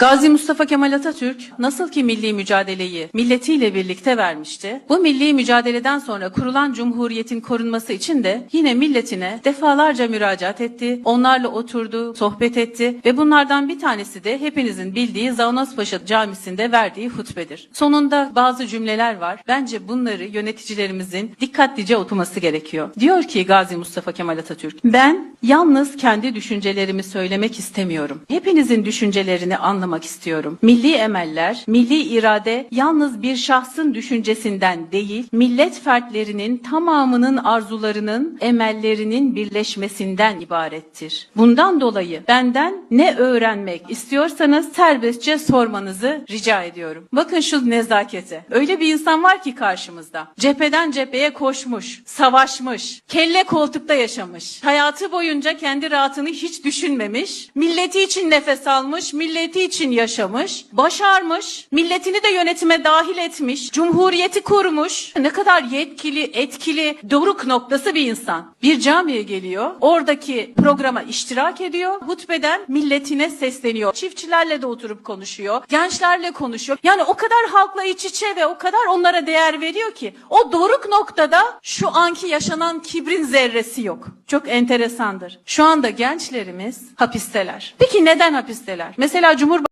Gazi Mustafa Kemal Atatürk nasıl ki milli mücadeleyi milletiyle birlikte vermişti, bu milli mücadeleden sonra kurulan cumhuriyetin korunması için de yine milletine defalarca müracaat etti, onlarla oturdu, sohbet etti ve bunlardan bir tanesi de hepinizin bildiği Zaunaspaşa Camisi'nde verdiği hutbedir. Sonunda bazı cümleler var. Bence bunları yöneticilerimizin dikkatlice okuması gerekiyor. Diyor ki Gazi Mustafa Kemal Atatürk, ben yalnız kendi düşüncelerimi söylemek istemiyorum. Hepinizin düşüncelerini anlamak istiyorum. Milli emeller, milli irade yalnız bir şahsın düşüncesinden değil, millet fertlerinin tamamının arzularının, emellerinin birleşmesinden ibarettir. Bundan dolayı benden ne öğrenmek istiyorsanız serbestçe sormanızı rica ediyorum. Bakın şu nezakete. Öyle bir insan var ki karşımızda. Cepheden cepheye koşmuş, savaşmış, kelle koltukta yaşamış. Hayatı boyunca kendi rahatını hiç düşünmemiş. Milleti için nefes almış, milleti için yaşamış, başarmış, milletini de yönetime dahil etmiş, cumhuriyeti kurmuş. Ne kadar yetkili, etkili, doruk noktası bir insan. Bir camiye geliyor, oradaki programa iştirak ediyor, hutbeden milletine sesleniyor. Çiftçilerle de oturup konuşuyor, gençlerle konuşuyor. Yani o kadar halkla iç içe ve o kadar onlara değer veriyor ki o doruk noktada şu anki yaşanan kibrin zerresi yok. Çok enteresandır. Şu anda gençlerimiz hapisteler. Peki neden hapisteler? Mesela Cumhurbaşkanı